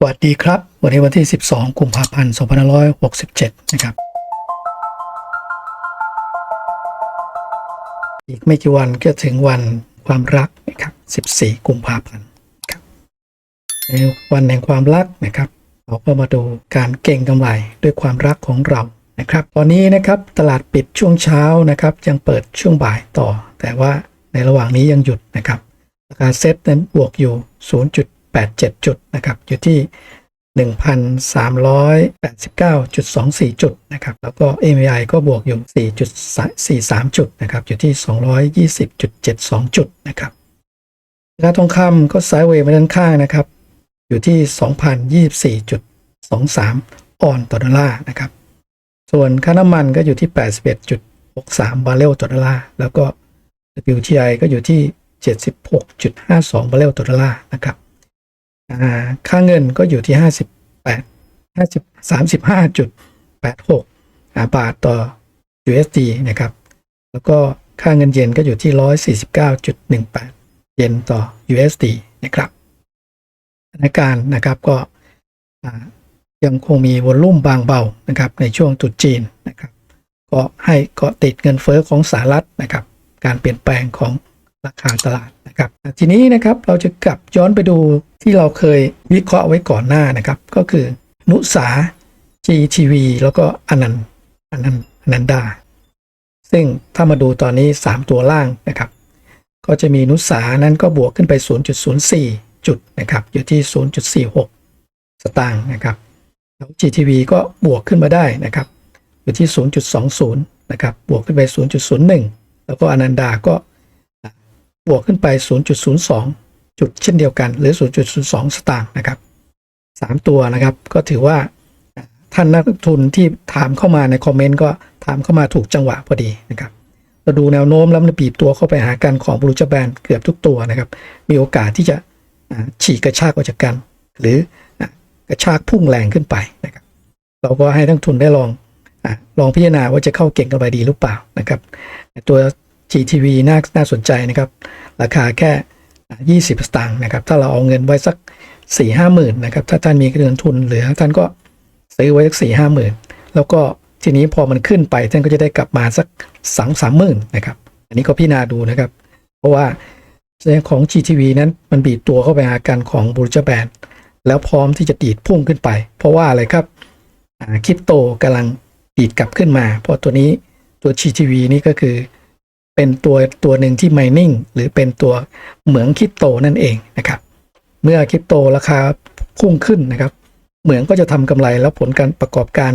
สวัสดีครับ วันนี้วันที่ 12 กุมภาพันธ์ 2567 นะครับ อีกไม่กี่วันก็ถึงวันความรักนะครับ 14 กุมภาพันธ์ครับในวันแห่งความรักนะครับ เราก็มาดูการเก่งกำไรด้วยความรักของเรานะครับ ตอนนี้นะครับตลาดปิดช่วงเช้านะครับ ยังเปิดช่วงบ่ายต่อ แต่ว่าในระหว่างนี้ยังหยุดนะครับราคาเซ็ตนั้นบวกอยู่ 0.87 จุดนะครับอยู่ที่ 1,389.24 จุดนะครับแล้วก็ MAI ก็บวกอยู่ 4.43 จุดนะครับอยู่ที่ 220.72 จุดนะครับราคาทองคำก็ไซด์เวย์มาด้านข้างนะครับอยู่ที่ 2,024.23 ออนต่อดอลลาร์นะครับส่วนค่าน้ำมันก็อยู่ที่ 81.63 บาร์เรลต่อดอลลาร์แล้วก็ WTI ก็อยู่ที่ 76.52 บาร์เรลต่อดอลลาร์นะครับ ค่าเงินก็อยู่ที่ 58 50 35.86อ่าบาทต่อ USD นะครับ แล้วก็ค่าเงินเยนก็อยู่ที่ 149.18 เยนต่อ USD นะครับสถานการณ์นะครับก็ยังคงมีวอลลุ่มบางเบานะครับในช่วงตรุษจีนนะครับ ก็ให้เกาะติดเงินเฟอ้อของสหรัฐนะครับ การเปลี่ยนแปลงของราคาตลาด นะครับ ทีนี้นะครับเราจะกลับย้อนไปดูที่เราเคยวิเคราะห์ไว้ก่อนหน้านะครับ ก็คือ นุสา GTV แล้วก็อนันต์อนันต์อนันดา ซึ่งถ้ามาดูตอนนี้ 3 ตัวล่างนะครับ ก็จะมีนุสานั้นก็บวกขึ้นไป 0.04 จุดนะครับ อยู่ที่ 0.46 สตางค์นะครับแล้ว GTV ก็บวกขึ้นมาได้นะครับ อยู่ที่ 0.20 นะครับ บวกขึ้นไป 0.01 แล้วก็อนันดาก็ บวกขึ้นไป 0.02 จุดเช่นเดียวกันหรือ 0.02 สตางค์นะครับ3 ตัวนะครับ ก็ถือว่าท่านนักลงทุนที่ถามเข้ามาในคอมเมนต์ก็ถามเข้ามาถูกจังหวะพอดีนะครับเราดูแนวโน้มแล้วมันบีบตัวเข้าไปหากันของบลูจแบนเกือบทุกตัวนะครับ มีโอกาสที่จะฉีกกระชากออกจากกัน หรือกระชากพุ่งแรงขึ้นไปนะครับ เราก็ให้นักลงทุนได้ลองอลองพิจารณาว่าจะเข้าเก่งกำไรดีหรือเปล่านะครับ ตัว GTV น่าน่าสนใจนะครับ ราคาแค่อ่า20 สตางค์นะครับ ถ้าเราเอาเงินไว้สัก 4 5หมื่นนะครับ ถ้าท่านมีเงินทุนเหลือท่านก็ซื้อไว้สัก 4 5หมื่นแล้วก็ทีนี้พอมันขึ้นไปท่านก็จะได้กลับมาสักสองสามหมื่นนะครับ อันนี้ก็พิจารณาดูนะครับ เพราะว่าในของ GTV นั้นมันบีบตัวเข้าไปหากันของบูรจแบนแล้วพร้อมที่จะดีดพุ่งขึ้นไป เพราะว่าอะไรครับคริปโตกำลังดีดกลับขึ้นมา เพราะตัวนี้ตัว GTV นี่ก็คือ เป็นตัวตัวหนึ่งที่ mining หรือเป็นตัวเหมืองคริปโตนั่นเองนะครับ เมื่อคริปโตราคาพุ่งขึ้นนะครับ เหมืองก็จะทำกำไรแล้วผลการประกอบการ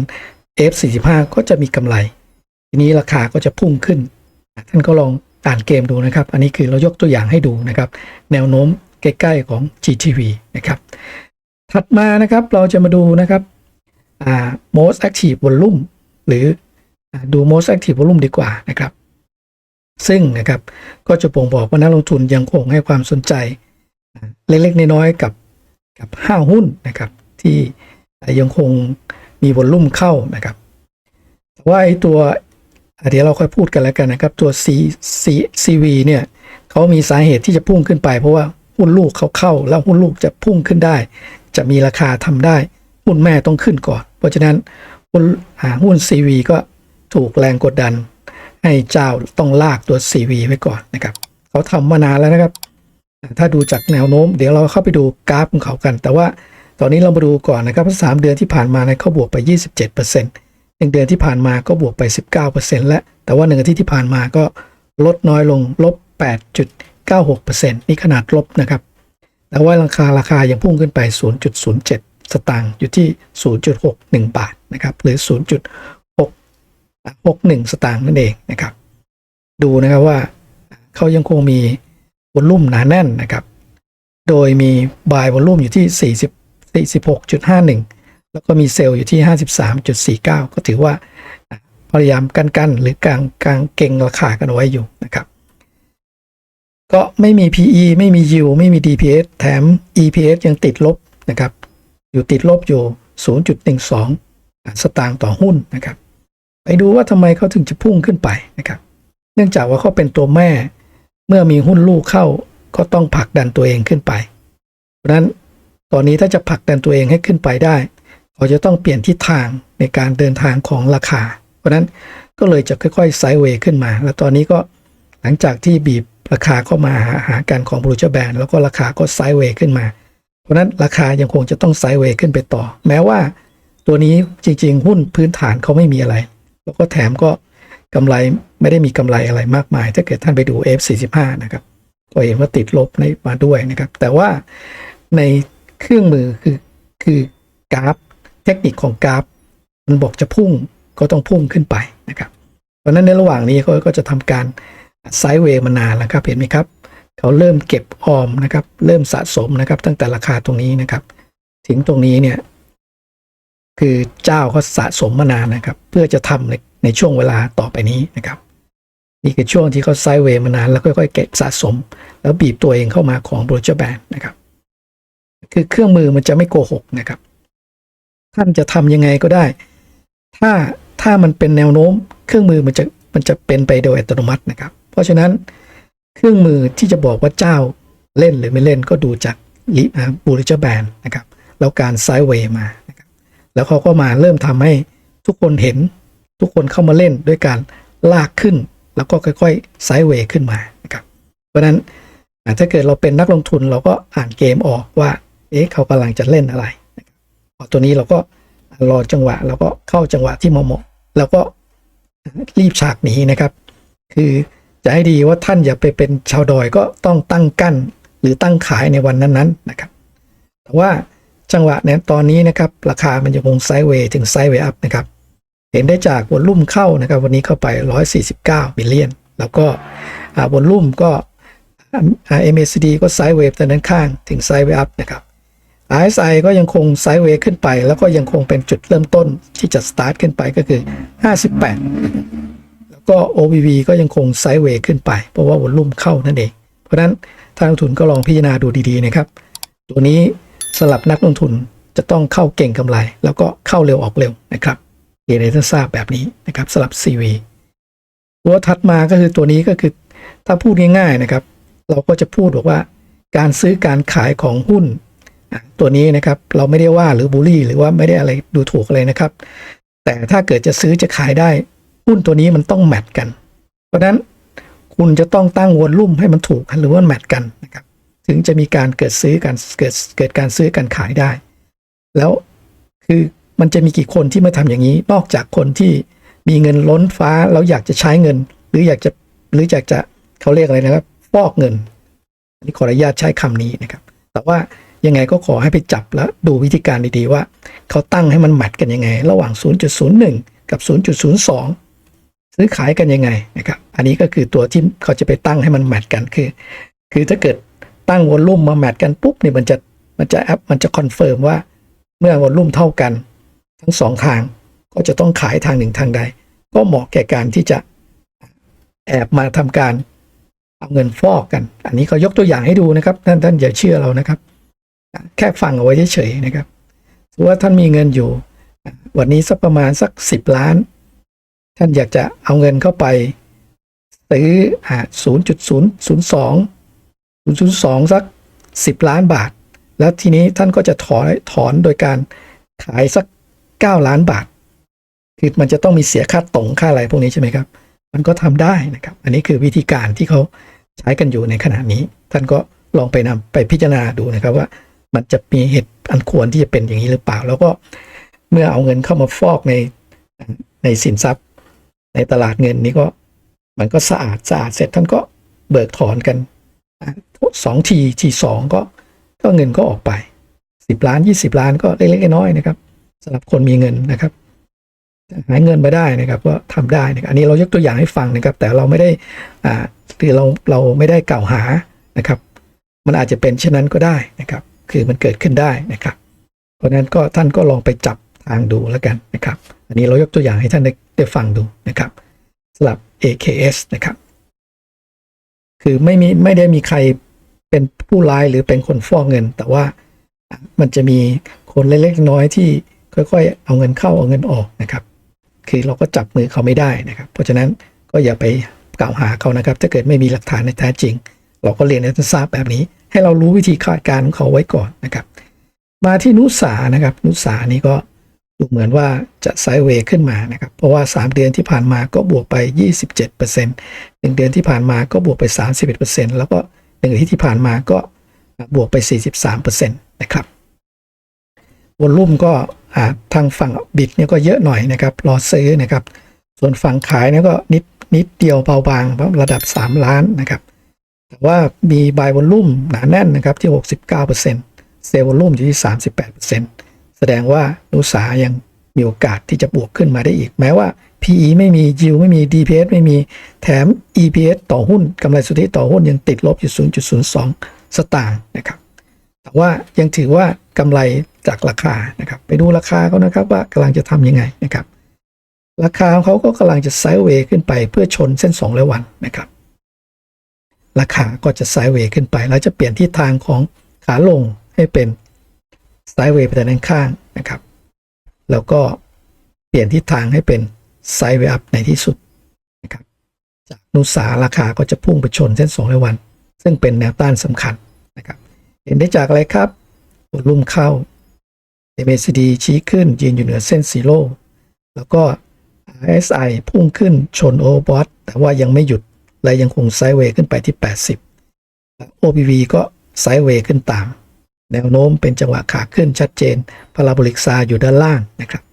F45 ก็จะมีกำไร ทีนี้ราคาก็จะพุ่งขึ้น ท่านก็ลองอ่านเกมดูนะครับ อันนี้คือเรายกตัวอย่างให้ดูนะครับ แนวโน้มใกล้ๆของ GTV นะครับ ถัดมานะครับเราจะมาดูนะครับอ่า most active volume หรือดู most active volume ดีกว่านะครับ ซึ่งนะครับก็จะบ่งบอกว่านักลงทุนยังคงให้ความสนใจเล็กๆน้อยๆกับกับห้าหุ้นนะครับ ที่ยังคงมีวอลลุ่มเข้านะครับแต่ว่าไอ้ตัวอ่เดี๋ยวเราค่อยพูดกันแล้วกันนะครับ ตัว C C CV เนี่ยเขามีสาเหตุที่จะพุ่งขึ้นไป เพราะว่าหุ้นลูกเขาเข้า แล้วหุ้นลูกจะพุ่งขึ้นได้ จะมีราคาทำได้ หุ้นแม่ต้องขึ้นก่อน เพราะฉะนั้นหุ้นหุ้น CV ก็ถูกแรงกดดัน ให้เจ้าต้องลากตัว CV ไว้ก่อนนะครับเขาทำมานานแล้วนะครับอ่ถ้าดูจากแนวโน้ม เดี๋ยวเราเข้าไปดูกราฟของเขากัน แต่ว่าตอนนี้เรามาดูก่อนนะครับสามเดือนที่ผ่านมาเนี่ยเขาบวกไป 27%หนึ่งเดือนที่ผ่านมาก็บวกไป 19%และ แต่ว่าหนึ่งอาทิตย์ที่ผ่านมาก็ลดน้อยลงลบ 8.96%นี่ขนาดลบนะครับ แต่ว่าราคาราคายังพุ่งขึ้นไป 0.07 สตางค์อยู่ที่ 0.61 บาทนะครับหรือ 61 สตางค์นั่นเองนะครับ ดูนะครับว่าเขายังคงมีวอลลุ่มหนาแน่นนะครับ โดยมีบายวอลลุ่มอยู่ที่ 40 46.51 แล้วก็มีเซลล์อยู่ที่ 53.49 ก็ถือว่าพยายามกันกันหรือกลางกลางเก่งราคากันไว้อยู่นะครับ ก็ไม่มี PE ไม่มี yield ไม่มี DPS แถม EPS ยังติดลบนะครับ อยู่ติดลบอยู่ 0.12 สตางค์ต่อหุ้นนะครับ ไปดูว่าทำไมเขาถึงจะพุ่งขึ้นไปนะครับ เนื่องจากว่าเขาเป็นตัวแม่ เมื่อมีหุ้นลูกเข้าก็ต้องผลักดันตัวเองขึ้นไป เพราะฉะนั้นตอนนี้ถ้าจะผลักดันตัวเองให้ขึ้นไปได้เขาจะต้องเปลี่ยนทิศทางในการเดินทางของราคา เพราะฉะนั้นก็เลยจะค่อยๆไซด์เวย์ขึ้นมา แล้วตอนนี้ก็หลังจากที่บีบราคาเข้ามาหาหากันของบรูจแบนแล้วก็ราคาก็ไซด์เวย์ขึ้นมา เพราะฉะนั้นราคายังคงจะต้องไซด์เวย์ขึ้นไปต่อ แม้ว่าตัวนี้จริงๆ หุ้นพื้นฐานเขาไม่มีอะไร แล้วก็แถมก็กำไรไม่ได้มีกำไรอะไรมากมาย ถ้าเกิดท่านไปดู F45 นะครับก็เห็นว่าติดลบในมาด้วยนะครับ แต่ว่าในเครื่องมือคือคือกราฟเทคนิคของกราฟ มันบอกจะพุ่งก็ต้องพุ่งขึ้นไปนะครับ เพราะนั้นในระหว่างนี้เขาก็จะทำการไซด์เวย์มานานแล้วครับเห็นไหมครับ เขาเริ่มเก็บออมนะครับ เริ่มสะสมนะครับ ตั้งแต่ราคาตรงนี้นะครับ ถึงตรงนี้เนี่ย คือเจ้าเขาสะสมมานานนะครับ เพื่อจะทำในในช่วงเวลาต่อไปนี้นะครับ นี่คือช่วงที่เขาไซเวย์มานานแล้วค่อยๆเก็บสะสม แล้วบีบตัวเองเข้ามาของโบรเจอร์แบนนะครับ คือเครื่องมือมันจะไม่โกหกนะครับ ท่านจะทำยังไงก็ได้ ถ้าถ้ามันเป็นแนวโน้ม เครื่องมือมันจะมันจะเป็นไปโดยอัตโนมัตินะครับ เพราะฉะนั้นเครื่องมือที่จะบอกว่าเจ้าเล่นหรือไม่เล่นก็ดูจากลิบูริจแบนนะครับ แล้วการไซเวย์มา แล้วเขาก็มาเริ่มทำให้ทุกคนเห็นทุกคนเข้ามาเล่นด้วยการลากขึ้น แล้วก็ค่อยๆไซด์เวย์ขึ้นมานะครับเพราะฉะนั้นถ้าเกิดเราเป็นนักลงทุนเราก็อ่านเกมออกว่า เอ๊ะเขากำลังจะเล่นอะไรพอตัวนี้เราก็รอจังหวะแล้วก็เข้าจังหวะที่เหมาะแล้วก็รีบฉากหนีนะครับ คือจะให้ดีว่าท่านอย่าไปเป็นชาวดอยก็ต้องตั้งกั้นหรือตั้งขายในวันนั้นๆนะครับ แต่ว่า จังหวะในตอนนี้นะครับราคามันยังคงไซด์เวย์ถึงไซด์เวย์อัพนะครับเห็นได้จากวอลลุ่มเข้านะครับ วันนี้เข้าไป 149บิลเลียน แล้วก็วอลลุ่มก็ MACD ก็ไซด์เวฟแต่นั้นข้างถึงไซด์เวย์อัพนะครับ RSI ก็ยังคงไซด์เวย์ขึ้นไป แล้วก็ยังคงเป็นจุดเริ่มต้นที่จะสตาร์ทขึ้นไปก็คือ 58 แล้วก็ OBV ก็ยังคงไซด์เวย์ขึ้นไป เพราะว่าวอลลุ่มเข้านั่นเอง เพราะนั้นทางลงทุนก็ลองพิจารณาดูดีๆนะครับ ตัวนี้ สำหรับนักลงทุนจะต้องเข้าเก่งกำไร แล้วก็เข้าเร็วออกเร็วนะครับเรียนให้ท่านทราบแบบนี้นะครับสำหรับ CV ตัวถัดมาก็คือตัวนี้ก็คือ ถ้าพูดง่าย ๆนะครับ เราก็จะพูดบอกว่า การซื้อการขายของหุ้น ตัวนี้นะครับเราไม่ได้ว่าหรือบูลลี่ หรือว่าไม่ได้อะไรดูถูกอะไรนะครับ แต่ถ้าเกิดจะซื้อจะขายได้ หุ้นตัวนี้มันต้องแมทกัน เพราะฉะนั้นคุณจะต้องตั้งวอลลุ่มให้มันถูกหรือว่าแมทกันนะครับ ถึงจะมีการเกิดซื้อการเกิดเกิดการซื้อการขายได้ แล้วคือมันจะมีกี่คนที่มาทำอย่างนี้ นอกจากคนที่มีเงินล้นฟ้าแล้วอยากจะใช้เงิน หรืออยากจะหรืออยากจะเขาเรียกอะไรนะครับฟอกเงิน อันนี้ขออนุญาตใช้คำนี้นะครับ แต่ว่ายังไงก็ขอให้ไปจับแล้วดูวิธีการดีๆว่า เขาตั้งให้มันแมทกันยังไง ระหว่าง 0.01 กับ 0.02 ซื้อขายกันยังไงนะครับ อันนี้ก็คือตัวที่เขาจะไปตั้งให้มันแมทกันคือ คือถ้าเกิด ตั้งวอลลุ่มมาแมทกันปุ๊บเนี่ยมันจะมันจะแอปมันจะคอนเฟิร์มว่าเมื่อวอลลุ่มเท่ากัน ทั้งสองทางก็จะต้องขายทางหนึ่งทางใด ก็เหมาะแก่การที่จะแอบมาทำการเอาเงินฟอกกัน อันนี้เขายกตัวอย่างให้ดูนะครับ ท่านท่านอย่าเชื่อเรานะครับ แค่ฟังเอาไว้เฉยๆนะครับถือว่าท่านมีเงินอยู่ วันนี้สักประมาณสักสิบล้าน ท่านอยากจะเอาเงินเข้าไปซื้อศูนย์จุดศูนย์ศูนย์สอง ศูนย์ศูนย์สองสักสิบล้านบาท แล้วทีนี้ท่านก็จะถอนถอนโดยการขายสักเก้าล้านบาท คือมันจะต้องมีเสียค่าตรงค่าอะไรพวกนี้ใช่ไหมครับ มันก็ทำได้นะครับ อันนี้คือวิธีการที่เขาใช้กันอยู่ในขณะนี้ ท่านก็ลองไปนำไปพิจารณาดูนะครับว่า มันจะมีเหตุอันควรที่จะเป็นอย่างนี้หรือเปล่า แล้วก็เมื่อเอาเงินเข้ามาฟอกในในสินทรัพย์ ในตลาดเงินนี้ก็มันก็สะอาดสะอาดเสร็จท่านก็เบิกถอนกัน สองทีทีสองก็ก็เงินก็ออกไปสิบล้านยี่สิบล้านก็เล็กๆน้อยๆนะครับสำหรับคนมีเงินนะครับหาเงินมาได้นะครับก็ทำได้นะครับอันนี้เรายกตัวอย่างให้ฟังนะครับ แต่เราไม่ได้อ่าคือเราเราไม่ได้กล่าวหานะครับ มันอาจจะเป็นเช่นนั้นก็ได้นะครับ คือมันเกิดขึ้นได้นะครับ เพราะฉะนั้นก็ท่านก็ลองไปจับทางดูแล้วกันนะครับ อันนี้เรายกตัวอย่างให้ท่านได้ได้ฟังดูนะครับสำหรับ AKS นะครับ คือไม่มีไม่ได้มีใคร เป็นผู้ร้ายหรือเป็นคนฟอกเงิน แต่ว่ามันจะมีคนเล็กๆน้อยที่ค่อยๆ เอาเงินเข้าเอาเงินออกนะครับ คือเราก็จับมือเขาไม่ได้นะครับ เพราะฉะนั้นก็อย่าไปกล่าวหาเขานะครับ ถ้าเกิดไม่มีหลักฐานในแท้จริง เราก็เรียนให้ท่านทราบแบบนี้ ให้เรารู้วิธีคาดการของเขาไว้ก่อนนะครับ มาที่นุสานะครับ นุสานี่ก็ดูเหมือนว่าจะไซด์เวย์ขึ้นมานะครับ เพราะว่า 3 เดือนที่ผ่านมาก็บวกไป 27%หนึ่งเดือนที่ผ่านมาก็บวกไป 31%แล้วก็ นึ่งอาทิตย์ที่ผ่านมาก็บวกไป 43%นะครับวอลลุ่มก็ทางฝั่งบิดเนี่ยก็เยอะหน่อยนะครับรอซื้อนะครับ ส่วนฝั่งขายเนี่ยก็นิดนิดเดียวเบาบางระดับ 3 ล้านนะครับ แต่ว่ามีบายวอลลุ่มหนาแน่นนะครับที่ 69%เซลล์วอลลุ่มอยู่ที่ 38%แสดงว่านุสายังมีโอกาสที่จะบวกขึ้นมาได้อีก แม้ว่า PE ไม่มี yield ไม่มี DPS ไม่มีแถม EPS ต่อหุ้นกำไรสุทธิต่อหุ้นยังติดลบอยู่ 0.02 สตางค์นะครับ แต่ว่ายังถือว่ากำไรจากราคานะครับ ไปดูราคาเขานะครับว่ากำลังจะทำยังไงนะครับ ราคาของเขาก็กำลังจะไซด์เวย์ขึ้นไปเพื่อชนเส้น2ร้อยวันนะครับ ราคาก็จะไซด์เวย์ขึ้นไป แล้วจะเปลี่ยนทิศทางของขาลงให้เป็นไซด์เวย์ไปทางด้านข้างนะครับ แล้วก็เปลี่ยนทิศทางให้เป็น ไซด์เวย์อัพในที่สุดนะครับจากนุสาราคาก็จะพุ่งไปชนเส้น2ร้อยวัน ซึ่งเป็นแนวต้านสำคัญนะครับเห็นได้จากอะไรครับวอลุ่มเข้า MACD ชี้ขึ้นยืนอยู่เหนือเส้นซีโรแล้วก็ RSI พุ่งขึ้นชนโอบอทแต่ว่ายังไม่หยุด และยังคงไซด์เวย์ขึ้นไปที่ 80 OPV ก็ไซด์เวย์ขึ้นตาม แนวโน้มเป็นจังหวะขาขึ้นชัดเจนพาราโบลิกซาอยู่ด้านล่างนะครับ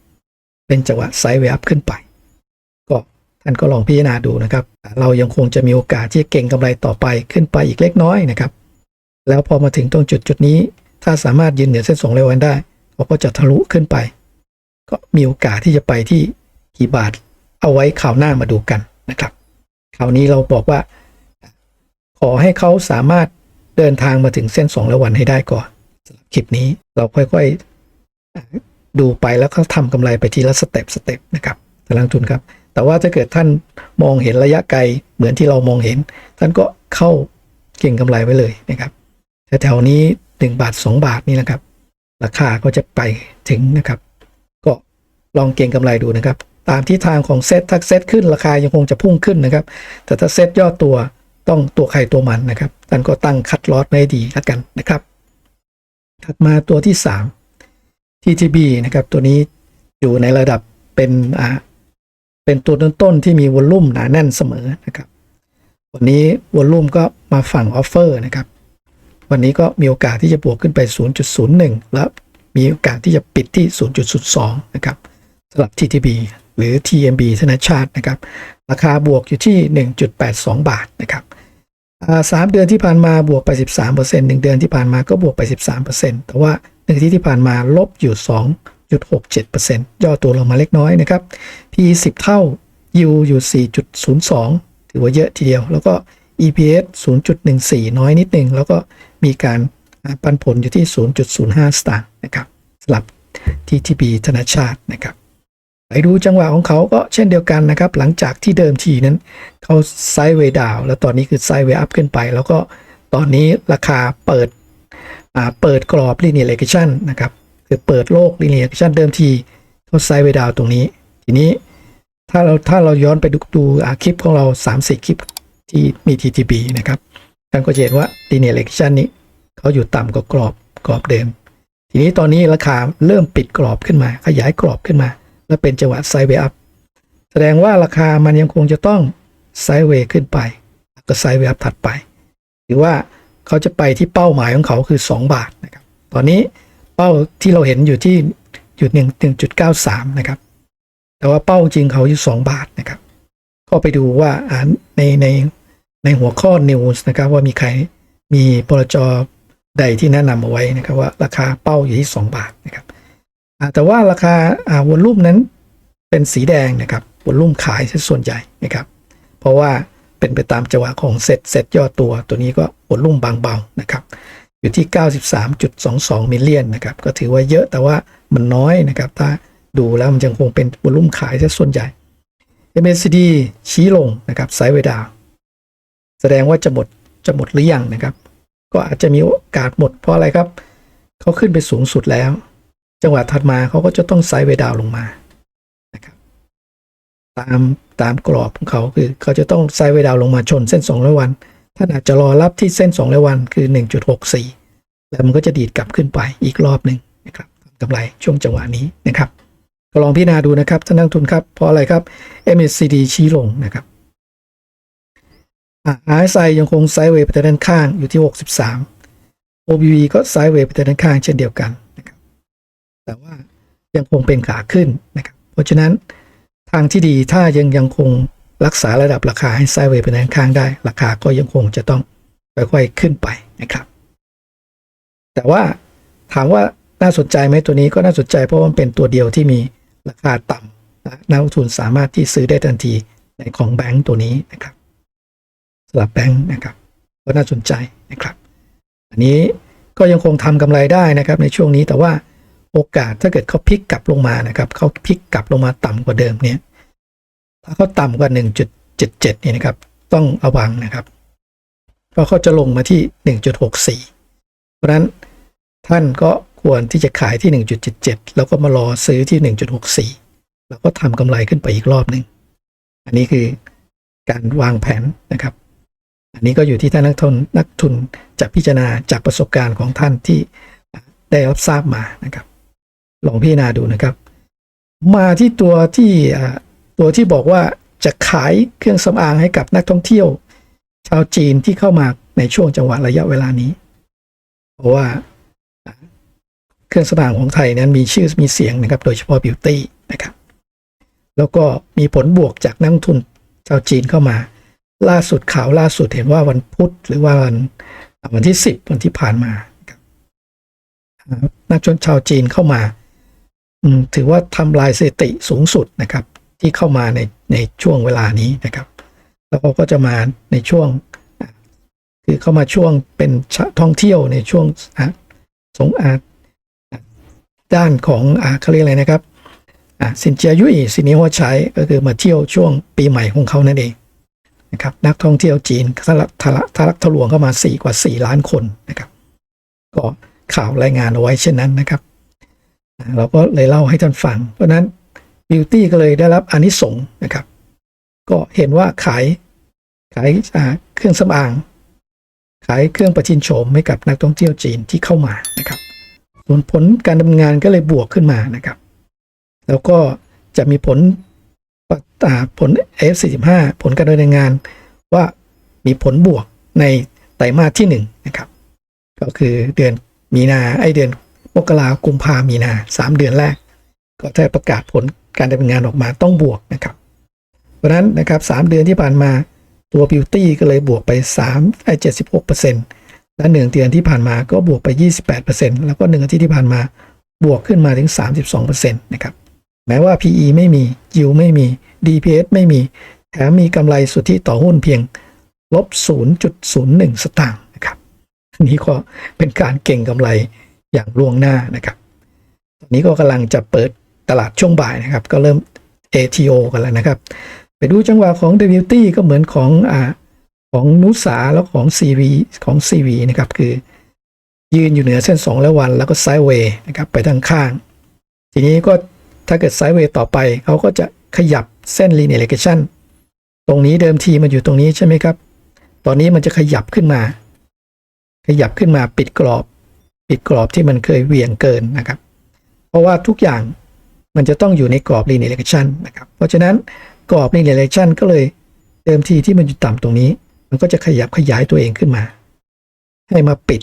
เป็นจังหวะไซด์เวย์อัพขึ้นไป ท่านก็ลองพิจารณาดูนะครับ เรายังคงจะมีโอกาสที่จะเก่งกำไรต่อไปขึ้นไปอีกเล็กน้อยนะครับ แล้วพอมาถึงตรงจุดจุดนี้ ถ้าสามารถยืนเหนือเส้นสองเรวันได้เขาก็จะทะลุขึ้นไป ก็มีโอกาสที่จะไปที่กี่บาทเอาไว้ข่าวหน้ามาดูกันนะครับคราวนี้เราบอกว่า ขอให้เขาสามารถเดินทางมาถึงเส้นสองร้อยวันให้ได้ก่อนสำหรับคลิปนี้เราค่อยๆดูไปแล้วก็ทำกำไรไปทีละสเต็ปสเต็ปนะครับท่านนักลงทุนครับ แต่ว่าถ้าเกิดท่านมองเห็นระยะไกลเหมือนที่เรามองเห็น ท่านก็เข้าเก่งกำไรไว้เลยนะครับแถวๆนี้หนึ่งบาทสองบาทนี่นะครับ ราคาก็จะไปถึงนะครับ ก็ลองเก่งกำไรดูนะครับ ตามที่ทางของเซ็ตถ้าเซ็ตขึ้นราคายังคงจะพุ่งขึ้นนะครับ แต่ถ้าเซ็ตย่อตัวต้องตัวใครตัวมันนะครับท่านก็ตั้งคัดลอสไม่ดีแล้วกันนะครับ ถัดมาตัวที่ 3 TTB นะครับ ตัวนี้อยู่ในระดับเป็นอ่า เป็นตัวต้นที่มีวอลลุ่มหนาแน่นเสมอนะครับ วันนี้วอลลุ่มก็มาฝั่งออฟเฟอร์นะครับ วันนี้ก็มีโอกาสที่จะบวกขึ้นไป 0.01 แล้วมีโอกาสที่จะปิดที่ 0.02 นะครับสำหรับ TTB หรือ TMB ธนาชาตินะครับ ราคาบวกอยู่ที่ 1.82 บาทนะครับสามเดือนที่ผ่านมาบวกไป 13%หนึ่งเดือนที่ผ่านมาก็บวกไป 13%แต่ว่าหนึ่งที่ที่ผ่านมาลบอยู่ 2.67%ย่อตัวลงมาเล็กน้อยนะครับ P 10 เท่า U อยู่ 4.02 ถือว่าเยอะทีเดียว แล้วก็ EPS 0.14 น้อยนิดหนึ่ง แล้วก็มีการปันผลอยู่ที่ 0.05 สตางค์นะครับสำหรับ TTB ธนาชาตินะครับไปดูจังหวะของเขาก็เช่นเดียวกันนะครับ หลังจากที่เดิมทีนั้นเขาไซด์เวดาวแล้วตอนนี้คือไซด์เวย์อัพขึ้นไป แล้วก็ตอนนี้ราคาเปิดเปิดกรอบ linear regression นะครับ คือเปิดโลก linear regression เดิมทีเขาไซด์เวดาวตรงนี้ ทีนี้ถ้าเราถ้าเราย้อนไปดูดูคลิปของเรา 3-4 คลิปที่มี TTB นะครับท่านก็จะเห็นว่า linear regression นี้เขาอยู่ต่ำกว่ากรอบกรอบเดิม ทีนี้ตอนนี้ราคาเริ่มปิดกรอบขึ้นมา ขยายกรอบขึ้นมา และเป็นจังหวะไซด์เวอัพแสดงว่าราคามันยังคงจะต้องไซด์เวขึ้นไปก็ไซด์เวอัพถัดไป หรือว่าเขาจะไปที่เป้าหมายของเขาคือ 2 บาทนะครับ ตอนนี้ เป้าที่เราเห็นอยู่ที่อยู่หนึ่งหนึ่งจุดเก้าสามนะครับ แต่ว่าเป้าจริงเขาอยู่2บาทนะครับ ก็ไปดูว่าในในในหัวข้อ news นะครับ ว่ามีใครมีบลจใดที่แนะนำเอาไว้นะครับ ว่าราคาเป้าอยู่ที่ 2 บาทนะครับแต่ว่าราคาอ่าวอลลุ่มนั้นเป็นสีแดงนะครับวอลลุ่มขายส่วนใหญ่นะครับ เพราะว่าเป็นไปตามจังหวะของเซ็ตเซ็ตย่อตัวตัวนี้ก็วอลลุ่มบางเบานะครับ อยู่ที่ 93.22มิลเลียนนะครับก็ถือว่าเยอะแต่ว่ามันน้อยนะครับถ้าดูแล้วมันยังคงเป็นวอลลุ่มขายซะส่วนใหญ่ MACD ชี้ลงนะครับไซด์เวดาวแสดงว่าจะหมดจะหมดหรือยังนะครับ ก็อาจจะมีโอกาสหมดเพราะอะไรครับ เขาขึ้นไปสูงสุดแล้ว จังหวะถัดมาเขาก็จะต้องไซด์เวดาวลงมานะครับตามตามกรอบของเขาคือเขาจะต้องไซด์เวดาวลงมาชนเส้น200วัน ท่านอาจจะรอรับที่เส้น200วันคือ 1.64 แล้วมันก็จะดีดกลับขึ้นไปอีกรอบหนึ่งำกำไรช่วงจังหวะนี้นะครับ ก็ลองพิจารณาดูนะครับท่านนักลงทุนครับ เพราะอะไรครับ MACD ชี้ลงนะครับอ่า RSI ยังคงไซด์เวย์ไปทางด้านข้างอยู่ที่ 63 OBV ก็ไซด์เวย์ไปทางด้านข้างเช่นเดียวกันนะครับแต่ว่ายังคงเป็นขาขึ้นนะครับ เพราะฉะนั้นทางที่ดีถ้ายังยังคง รักษาระดับราคาให้ไซเวย์ไปด้านข้างได้ ราคาก็ยังคงจะต้องค่อยๆขึ้นไปนะครับ แต่ว่าถามว่าน่าสนใจไหมตัวนี้ก็น่าสนใจเพราะมันเป็นตัวเดียวที่มีราคาต่ำนะนักลงทุนสามารถที่ซื้อได้ทันทีในของแบงก์ตัวนี้นะครับสำหรับแบงก์นะครับ ก็น่าสนใจนะครับ อันนี้ก็ยังคงทำกำไรได้นะครับ ในช่วงนี้แต่ว่าโอกาสถ้าเกิดเขาพลิกกลับลงมานะครับเขาพลิกกลับลงมาต่ำกว่าเดิมเนี่ย ถ้าเขาต่ำกว่า 1.77เนี่ยนะครับ ต้องระวังนะครับ เพราะเขาจะลงมาที่ 1.64 เพราะนั้นท่านก็ควรที่จะขายที่ 1.77 แล้วก็มารอซื้อที่ 1.64 แล้วก็ทำกำไรขึ้นไปอีกรอบหนึ่ง อันนี้คือการวางแผนนะครับ อันนี้ก็อยู่ที่ท่านนักทุนนักทุนจะพิจารณาจากประสบการณ์ของท่านที่ได้รับทราบมานะครับ ลองพิจารณาดูนะครับ มาที่ตัวที่ ตัวที่บอกว่าจะขายเครื่องสำอางให้กับนักท่องเที่ยว ชาวจีนที่เข้ามาในช่วงจังหวะระยะเวลานี้ เพราะว่าเครื่องสำอางของไทยนั้นมีชื่อมีเสียงนะครับ โดยเฉพาะบิวตี้นะครับ แล้วก็มีผลบวกจากนักทุนชาวจีนเข้ามา ล่าสุดข่าวล่าสุดเห็นว่าวันพุธหรือว่าวันวันที่สิบวันที่ผ่านมานะครับอ่านักชนชาวจีนเข้ามาถือว่าทำลายสถิติสูงสุดนะครับ ที่เข้ามาในในช่วงเวลานี้นะครับ แล้วเขาก็จะมาในช่วง คือเข้ามาช่วงเป็นท่องเที่ยวในช่วงสงอาด้านของอาเขาเรียกอะไรนะครับสินเจียยุยสินิหัวใช้ก็คือมาเที่ยวช่วงปีใหม่ของเขานั่นเองนะครับนักท่องเที่ยวจีนทะลักทะลักทะลักทะลวงเข้ามา 4 กว่า 4 ล้านคนนะครับ ก็ข่าวรายงานเอาไว้เช่นนั้นนะครับ เราก็เลยเล่าให้ท่านฟัง เพราะนั้น บิวตี้ก็เลยได้รับอนิสงส์นะครับ ก็เห็นว่าขายขายเครื่องสำอาง ขายเครื่องประทินโฉมให้กับนักท่องเที่ยวจีนที่เข้ามานะครับ ส่วนผลการดำเนินงานก็เลยบวกขึ้นมานะครับ แล้วก็จะมีผลอ่าผล F45 ผลการดำเนินงานว่ามีผลบวกในไตรมาสที่หนึ่งนะครับ ก็คือเดือนมีนาไอเดือนมกรากุมภามีนาสามเดือนแรก ก็ได้ประกาศผลการดำเนินงานออกมาต้องบวกนะครับ เพราะนั้นนะครับสามเดือนที่ผ่านมาตัวบิวตี้ก็เลยบวกไป3ไอ76เปอร์เซ็นต์และหนึ่งเดือนที่ผ่านมาก็บวกไป 28เปอร์เซ็นต์แล้วก็หนึ่งอาทิตย์ที่ผ่านมาบวกขึ้นมาถึง 32เปอร์เซ็นต์นะครับแม้ว่า PE ไม่มี yield ไม่มี DPS ไม่มี แถมมีกำไรสุทธิต่อหุ้นเพียงลบ 0.01 สตางค์นะครับนนี้ก็เป็นการเก่งกำไรอย่างล่วงหน้านะครับ ตอนนี้ก็กำลังจะเปิด ตลาดช่วงบ่ายนะครับ ก็เริ่ม ATO กันแล้วนะครับ ไปดูจังหวะของ w t ก็เหมือนของอ่าของนุสาแล้วของ CV ของ CV นะครับ คือยืนอยู่เหนือเส้น 2 และวัน แล้วก็ไซด์เวย์นะครับไปทางข้าง ทีนี้ก็ถ้าเกิดไซด์เวย์ต่อไปเขาก็จะขยับเส้น linear regression ตรงนี้เดิมทีมันอยู่ตรงนี้ใช่ไหมครับ ตอนนี้มันจะขยับขึ้นมา ขยับขึ้นมาปิดกรอบ ปิดกรอบที่มันเคยเหวี่ยงเกินนะครับ เพราะว่าทุกอย่าง มันจะต้องอยู่ในกรอบ linear regression นะครับ เพราะฉะนั้นกรอบ linear regression ก็เลยเดิมทีที่มันอยู่ต่ำตรงนี้ มันก็จะขยับขยายตัวเองขึ้นมา ให้มาปิด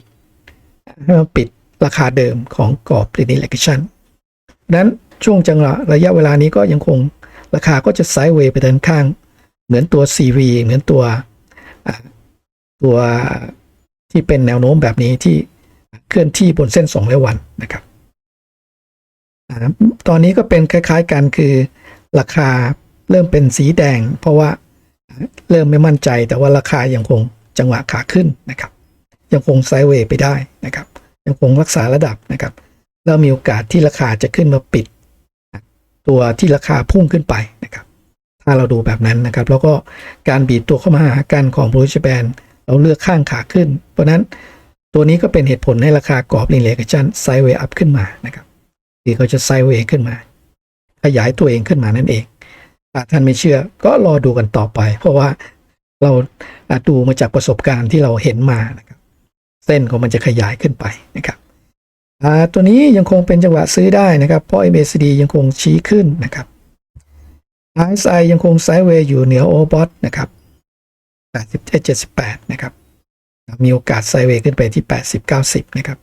ให้มาปิดราคาเดิมของกรอบ linear regression นั้นช่วงจังหวะระยะเวลานี้ก็ยังคงราคาก็จะไซด์เวย์ไปด้านข้าง เหมือนตัว CV เหมือนตัวตัวที่เป็นแนวโน้มแบบนี้ที่เคลื่อนที่บนเส้น2และวันนะครับ ตอนนี้ก็เป็นคล้าย ๆกันคือราคาเริ่มเป็นสีแดง เพราะว่าเริ่มไม่มั่นใจแต่ว่าราคายังคงจังหวะขาขึ้นนะครับ ยังคงไซด์เวย์ไปได้นะครับ ยังคงรักษาระดับนะครับ แล้วมีโอกาสที่ราคาจะขึ้นมาปิด ตัวที่ราคาพุ่งขึ้นไปนะครับ ถ้าเราดูแบบนั้นนะครับ แล้วก็การบีบตัวเข้ามาหากันของบรูชแบนเราเลือกข้างขาขึ้น เพราะนั้นตัวนี้ก็เป็นเหตุผลให้ราคากรอบลินเลกชันไซเวย์อัพขึ้นมานะครับ ที่เขาจะไซเวย์ขึ้นมา ขยายตัวเองขึ้นมานั่นเองถ้าท่านไม่เชื่อก็รอดูกันต่อไป เพราะว่าเราดูมาจากประสบการณ์ที่เราเห็นมานะครับเส้นของมันจะขยายขึ้นไปนะครับตัวนี้ยังคงเป็นจังหวะซื้อได้นะครับ เพราะ MACD ยังคงชี้ขึ้นนะครับ RSI ยังคงไซด์เวย์อยู่เหนือโอบอทนะครับ87 78 นะครับ มีโอกาสไซด์เวย์ขึ้นไปที่ 80 90 นะครับ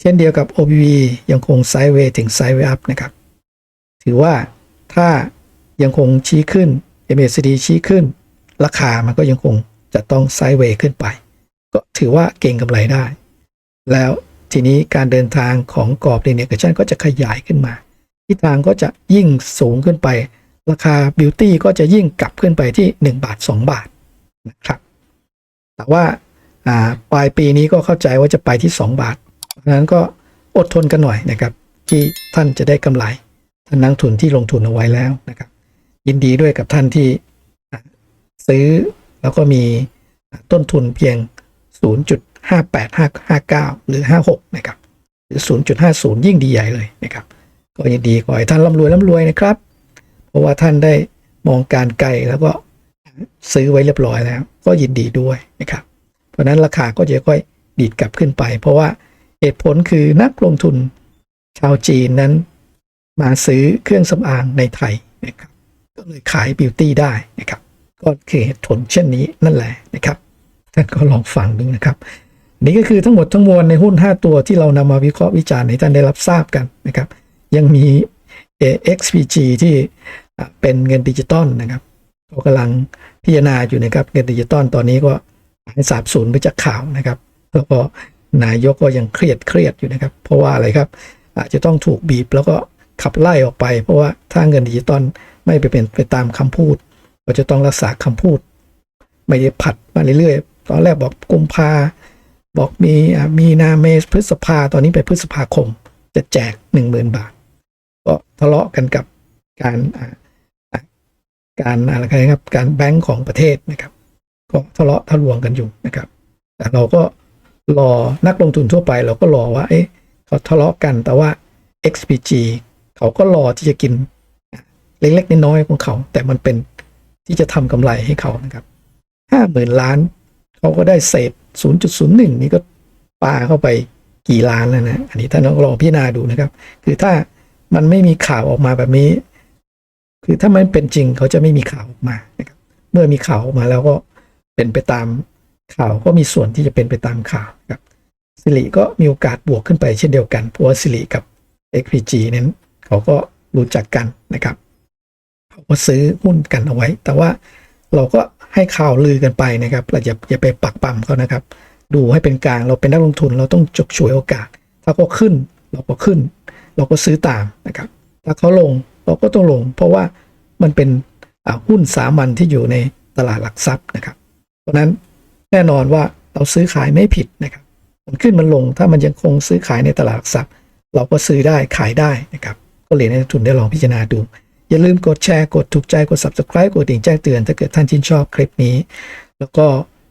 เช่นเดียวกับ OBV ยังคงไซด์เวย์ถึงไซด์เวย์อัพนะครับ ถือว่าถ้ายังคงชี้ขึ้น MACD ชี้ขึ้น ราคามันก็ยังคงจะต้องไซด์เวย์ขึ้นไป ก็ถือว่าเก่งกำไรได้ แล้วทีนี้การเดินทางของกรอบเดนเนกชันก็จะขยายขึ้นมาทิศทางก็จะยิ่งสูงขึ้นไป ราคาบิวตี้ก็จะยิ่งกลับขึ้นไปที่ 1 บาท 2 บาทนะครับ แต่ว่าอ่าปลายปีนี้ก็เข้าใจว่าจะไปที่ 2 บาท เพราะฉะนั้นก็อดทนกันหน่อยนะครับ ที่ท่านจะได้กำไรท่านนักทุนที่ลงทุนเอาไว้แล้วนะครับ ยินดีด้วยกับท่านที่ซื้อแล้วก็มีต้นทุนเพียง 0.58559 หรือ 56 นะครับ หรือ 0.50 ยิ่งดีใหญ่เลยนะครับ ก็ยินดีขอให้ท่านร่ำรวยร่ำรวยนะครับ เพราะว่าท่านได้มองการไกลแล้วก็ซื้อไว้เรียบร้อยแล้ว ก็ยินดีด้วยนะครับ เพราะนั้นราคาก็จะค่อยดีดกลับขึ้นไป เพราะว่า เหตุผลคือนักลงทุน ชาวจีนนั้น มาซื้อเครื่องสำอางในไทยนะครับก็เลยขายบิวตี้ได้นะครับ ก็คือเหตุผลเช่นนี้นั่นแหละนะครับท่านก็ลองฟังดูนะครับ นี่ก็คือทั้งหมดทั้งมวลในหุ้น 5 ตัวที่เรานำมาวิเคราะห์วิจารณ์ให้ท่านได้รับทราบกันนะครับ ยังมี XPG ที่อ่เป็นเงินดิจิตอลนะครับก็กำลังพิจารณาอยู่นะครับเงินดิจิตอลตอนนี้ก็หายสาบสูญไปจากข่าวนะครับ แล้วก็ นายกก็ยังเครียดเครียดอยู่นะครับ เพราะว่าอะไรครับ อาจจะต้องถูกบีบแล้วก็ขับไล่ออกไป เพราะว่าถ้าเงินดิจิตอลไม่ไปเป็นไปตามคำพูด ก็จะต้องรักษาคำพูด ไม่ได้ผัดมาเรื่อยๆ ตอนแรกบอกกุมภาบอกมีมีนาเมษพฤษภาตอนนี้ไปพฤษภาคม จะแจกหนึ่งหมื่นบาท ก็ทะเลาะกันกับการการอะไรครับการแบงก์ของประเทศนะครับ ก็ทะเลาะทะลวงกันอยู่นะครับ แต่เราก็ รอนักลงทุนทั่วไปเราก็รอว่าเอ๊ะเขาทะเลาะกันแต่ว่า XPG เขาก็รอที่จะกินเล็กๆน้อยๆของเขา แต่มันเป็นที่จะทำกำไรให้เขานะครับห้าหมื่นล้าน เขาก็ได้เศษ 0.01 นี่ก็ปาเข้าไปกี่ล้านแล้วนะ อันนี้ท่าน้องลองพิจารณาดูนะครับ คือถ้ามันไม่มีข่าวออกมาแบบนี้ คือถ้ามันเป็นจริงเขาจะไม่มีข่าวออกมานะครับ เมื่อมีข่าวออกมาแล้วก็เป็นไปตาม ข่าวก็มีส่วนที่จะเป็นไปตามข่าวครับสิริก็มีโอกาสบวกขึ้นไปเช่นเดียวกันเพราะว่าสิริกับ XPG นั้นเขาก็รู้จักกันนะครับเขาก็ซื้อหุ้นกันเอาไว้ แต่ว่าเราก็ให้ข่าวลือกันไปนะครับเราอย่าอย่าไปปักปั๊มเขานะครับ ดูให้เป็นกลางเราเป็นนักลงทุนเราต้องจกฉวยโอกาส ถ้าเขาขึ้นเราก็ขึ้น เราก็ซื้อตามนะครับ ถ้าเขาลงเราก็ต้องลง เพราะว่ามันเป็นหุ้นสามัญที่อยู่ในตลาดหลักทรัพย์นะครับ เพราะนั้น แน่นอนว่าเราซื้อขายไม่ผิดนะครับ มันขึ้นมันลงถ้ามันยังคงซื้อขายในตลาดหลักทรัพย์ เราก็ซื้อได้ขายได้นะครับ ก็เรียนให้นักทุนได้ลองพิจารณาดู อย่าลืมกดแชร์กดถูกใจกด subscribe กดดิ่งแจ้งเตือน ถ้าเกิดท่านชื่นชอบคลิปนี้ แล้วก็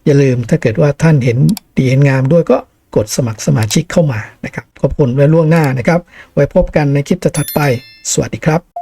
อย่าลืมถ้าเกิดว่าท่านเห็นดีเห็นงามด้วยก็กดสมัครสมาชิกเข้ามานะครับขอบคุณไว้ล่วงหน้านะครับ ไว้พบกันในคลิปถัดไป สวัสดีครับ